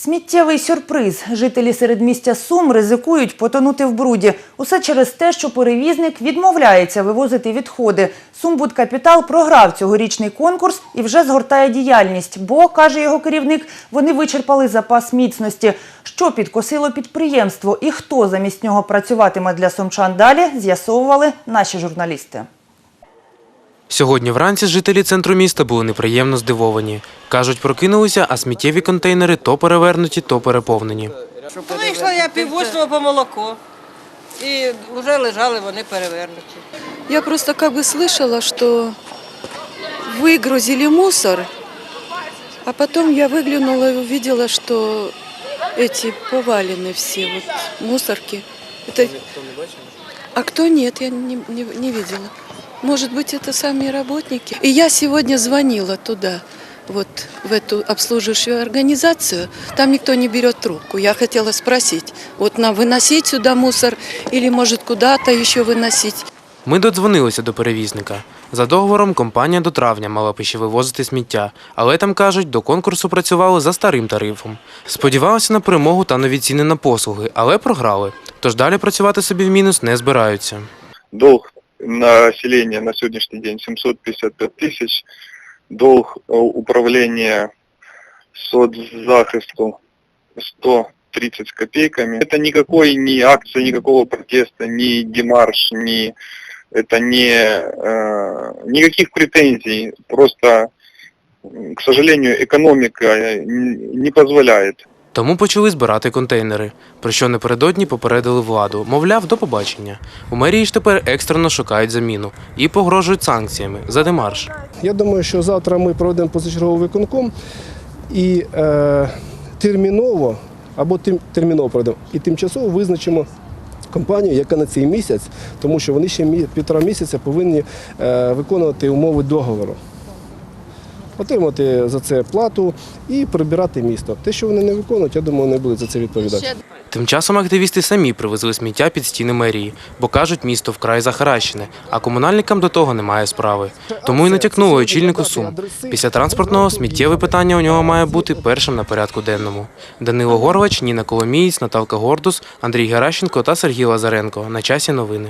Сміттєвий сюрприз. Жителі середмістя Сум ризикують потонути в бруді. Усе через те, що перевізник відмовляється вивозити відходи. Сумбудкапітал програв цьогорічний конкурс і вже згортає діяльність. Бо, каже його керівник, вони вичерпали запас міцності. Що підкосило підприємство і хто замість нього працюватиме для сумчан далі, з'ясовували наші журналісти. Сьогодні вранці жителі центру міста були неприємно здивовані. Кажуть, прокинулися, а сміттєві контейнери то перевернуті, то переповнені. Вийшла я пів восьмого по молоко. І вже лежали вони перевернуті. Я просто как бы слышала, что выгрузили мусор, а потом я выглянула и увидела, что эти повалены все вот мусорки. Это... А кто нет, я не, не, не видела. Может быть, это сами работники. И я сегодня звонила туда, вот в эту обслуживающую организацию. Там никто не берет трубку. Я хотела спросить, вот нам выносить сюда мусор или, может, куда-то еще выносить. Ми додзвонилися до перевізника. За договором компанія до травня мала б ще вивозити сміття, але там кажуть, до конкурсу працювали за старим тарифом. Сподівалися на перемогу та нові ціни на послуги, але програли. Тож далі працювати собі в мінус не збираються. Долг населения на сегодняшний день 755 тысяч. Долг э, управления соцзахисту 130 с копейками. Это никакой не акция, никакого протеста, ни демарш, ни это не э, никаких претензий. Просто, к сожалению, экономика э, не позволяет. Тому почали збирати контейнери, про що напередодні попередили владу. Мовляв, до побачення. У мерії ж тепер екстрено шукають заміну і погрожують санкціями за демарш. Я думаю, що завтра ми проведемо позачерговий виконком і е, терміново або тим, терміново проведемо і тимчасово визначимо компанію, яка на цей місяць, тому що вони ще півтора місяця повинні е, виконувати умови договору. Отримати за це плату і прибирати місто. Те, що вони не виконують, я думаю, вони будуть за це відповідати. Тим часом активісти самі привезли сміття під стіни мерії, бо кажуть, місто вкрай захаращене, а комунальникам до того немає справи. Тому і натякнули очільнику Сум. Після транспортного сміттєве питання у нього має бути першим на порядку денному. Данило Горвач, Ніна Коломієць, Наталка Гордус, Андрій Геращенко та Сергій Лазаренко. На часі новини.